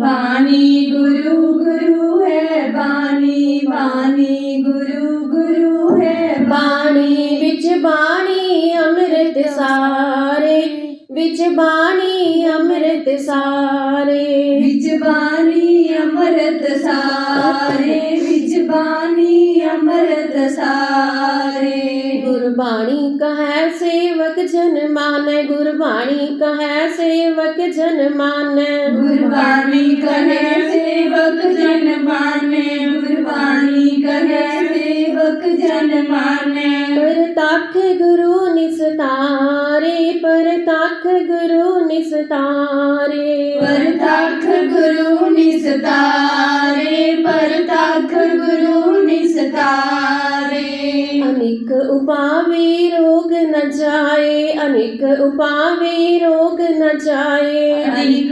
वाणी गुरु गुरु है वाणी वाणी गुरु गुरु है। वाणी बिच बाणी अमृत सारे बिच बाणी अमृत सारे। बिच बाणी अमृत सारे बिच बाणी अमृत सारे। गुरबाणी कह सेवक जन मान गुरबाणी कह सेवक जन मान। गुरबाणी कहे सेवक जन माने गुरबाणी कहे सेवक जन माने। परताख गुरु निस्तारे परताख गुरु निस्तारे। परताख गुरु निस्तारे परताख गुरु निस्तारे। अनेक उपावे रोग न जाए अनेक उपावे रोग न जाए। अनेक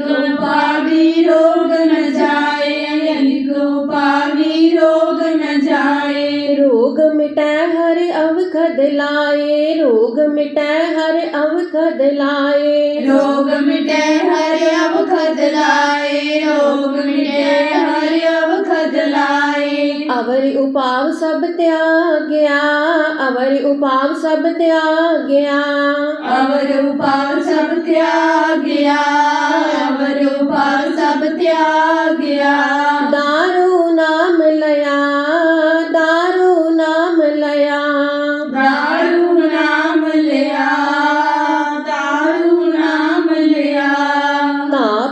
ਰੋਗ ਮਿਟੈ ਹਰ ਅਵਖਦ ਲਾਏ ਰੋਗ ਮਿਟੈ ਹਰ ਅਵਖਦ ਲਾਏ ਰੋਗ ਮਿਟੇ ਹਰਿ ਅਵਖਦ ਲਾਏ ਰੋਗ ਮਿਟੇ ਹਰਿ ਅਵਖਦ ਲਾਏ ਅਵਰ ਉਪਾਵ ਸਭ ਤਿਆਗਿਆ ਅਵਰ ਉਪਾਵ ਸਭ ਤਿਆਗਿਆ ਅਵਰ ਉਪਾਰ ਸਭ ਤਿਆਗਿਆ ਅਵਰ ਉਪਾਰ ਸਭ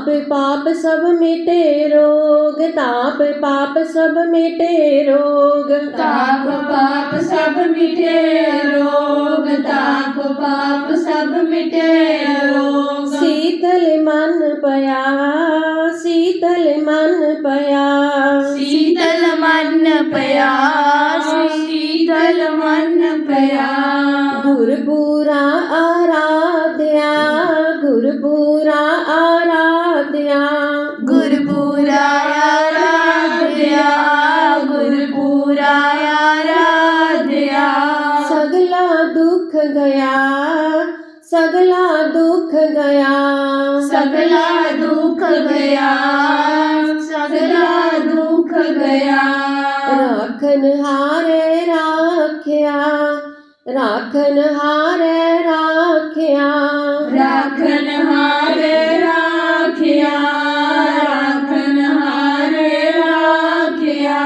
ਤਾਪ ਪਾਪ ਸਭ ਮਿਟੇ ਰੋਗ ਤਾਪ ਪਾਪ ਸਭ ਮਿਟੇ ਰੋਗ ਤਾਪ ਪਾਪ ਸਭ ਮਿਟੇ ਰੋਗ ਤਾਪ ਪਾਪ ਸਭ ਮਿਟੇ ਰੋਗ ਸੀਤਲ ਮਨ ਪਿਆ ਸੀਤਲ ਮਨ ਪਿਆ ਸੀਤਲ ਮਨ ਪਿਆ ਸੀਤਲ ਮਨ ਪਿਆ गया सगला दुख गया। सगला दुख गया सगला दुख गया। राखन हारे राखिया राखन हारे राखिया। राखन हारे राखिया राखन हारे राखिया।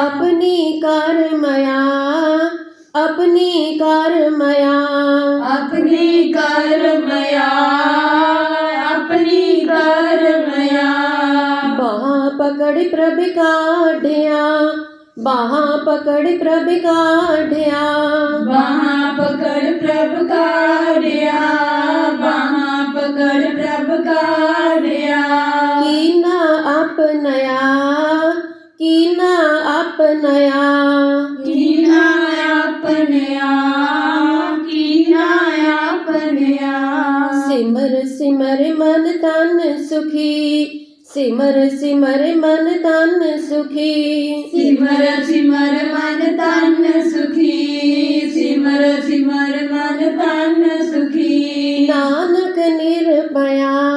अपनी कर मया अपनी का काढ़िया बाहा पकड़ प्रभ काढ़िया। बाहा पकड़ प्रभ काढ़िया बाहा पकड़ प्रभ काढ़िया। की ना कीना अपनया की ना कीना अपनया सिमर सिमर मन तन सुखी सिमर सिमर मन तन सुखी। सिमर सिमर मन तन सुखी। सिमर सिमर मन तन सुखी। नानक निर्भया